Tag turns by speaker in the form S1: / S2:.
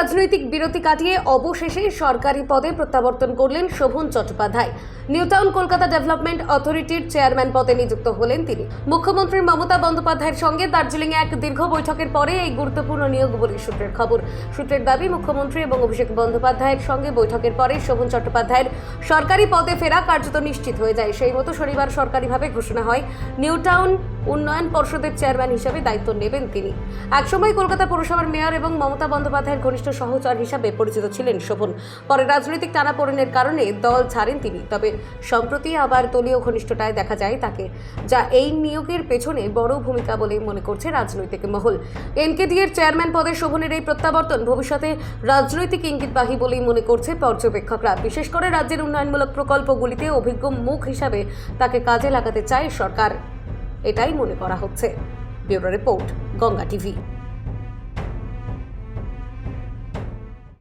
S1: রাজনৈতিক বিরতি কাটিয়ে অবশেষে সরকারি পদে প্রত্যাবর্তন করলেন Shovan Chattopadhyay. New Town Kolkata development অথরিটির চেয়ারম্যান পদে নিযুক্ত হলেন তিনি। মুখ্যমন্ত্রী মমতা বন্দ্যোপাধ্যায়ের সঙ্গে দার্জিলিংয়ে এক দীর্ঘ বৈঠকের পরে এই গুরুত্বপূর্ণ নিয়োগ বলে সূত্রের খবর। সূত্রের দাবি, মুখ্যমন্ত্রী এবং অভিষেক বন্দ্যোপাধ্যায়ের সঙ্গে বৈঠকের পরে শোভন চট্টোপাধ্যায়ের সরকারি পদে ফেরা কার্যত নিশ্চিত হয়ে যায়। সেই মতো শনিবার সরকারিভাবে ঘোষণা হয় নিউটাউন উন্নয়ন পর্ষদের চেয়ারম্যান হিসেবে দায়িত্ব নেবেন তিনি। একসময় কলকাতা পৌরসভার মেয়র এবং মমতা বন্দ্যোপাধ্যায়ের ঘনিষ্ঠ সহচর হিসাবে পরিচিত ছিলেন শোভন। পরে রাজনৈতিক টানাপোড়েনের কারণে দল ছাড়েন তিনি, তবে সম্প্রতি আবার দলীয় ঘনিষ্ঠতায় দেখা যায় তাকে, যা এই নিয়োগের পেছনে বড় ভূমিকা বলে মনে করছে রাজনৈতিক মহল। এনকেডি এর চেয়ারম্যান পদে শোভনের এই প্রত্যাবর্তন ভবিষ্যতে রাজনৈতিক ইঙ্গিতবাহী বলেই মনে করছে পর্যবেক্ষকরা। বিশেষ করে রাজ্যের উন্নয়নমূলক প্রকল্পগুলিতে অভিজ্ঞ মুখ হিসাবে তাকে কাজে লাগাতে চায় সরকার। এটাই মনে করা হচ্ছে। Bureau report Ganga TV.